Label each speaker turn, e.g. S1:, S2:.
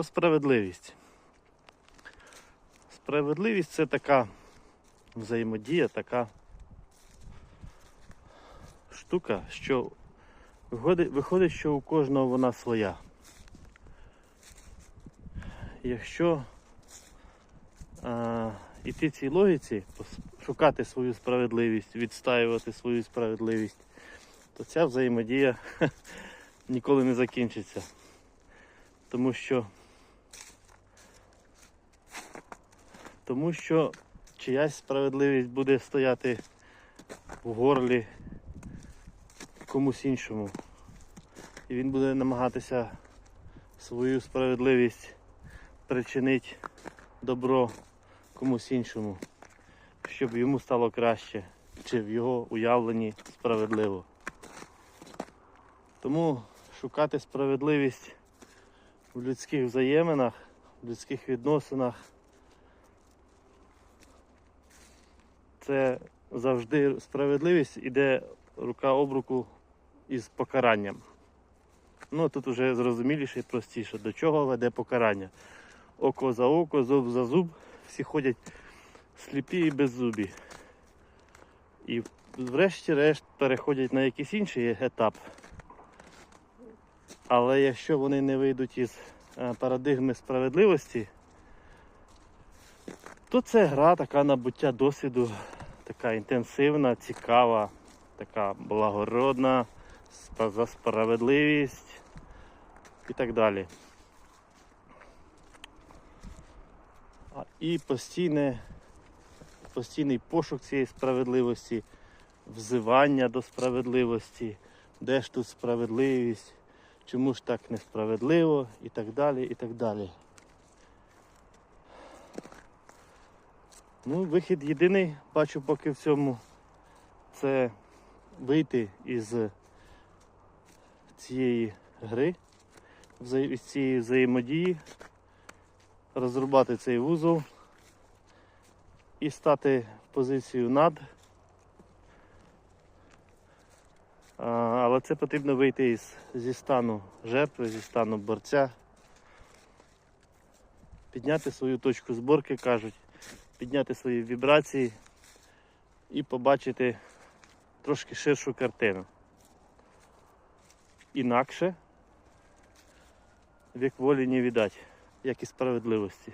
S1: Про справедливість. Справедливість це така взаємодія, така штука, що виходить, що у кожного вона своя. Якщо а, іти цій логіці, шукати свою справедливість, відстаювати свою справедливість, то ця взаємодія ніколи не закінчиться. Тому що тому що чиясь справедливість буде стояти в горлі комусь іншому. І він буде намагатися свою справедливість причинити добро комусь іншому, щоб йому стало краще, чи в його уявленні справедливо. Тому шукати справедливість в людських взаєминах, в людських відносинах це завжди справедливість іде рука об руку із покаранням. Ну тут вже зрозуміліше і простіше, до чого веде покарання. Око за око, зуб за зуб, всі ходять сліпі і беззубі. І врешті-решт переходять на якийсь інший етап. Але якщо вони не вийдуть із е, парадигми справедливості, то це гра така набуття досвіду, така інтенсивна, цікава, така благородна, за справедливість і так далі. І постійне, постійний пошук цієї справедливості, взивання до справедливості, де ж тут справедливість, чому ж так несправедливо і так далі, і так далі. Ну, вихід єдиний, бачу поки в цьому, це вийти із цієї гри, із цієї взаємодії, розрубати цей вузол і стати в позицію над. Але це потрібно вийти із, зі стану жертви, зі стану борця, підняти свою точку зборки, кажуть, підняти свої вібрації і побачити трошки ширшу картину. Інакше вік волі не віддать, як і справедливості.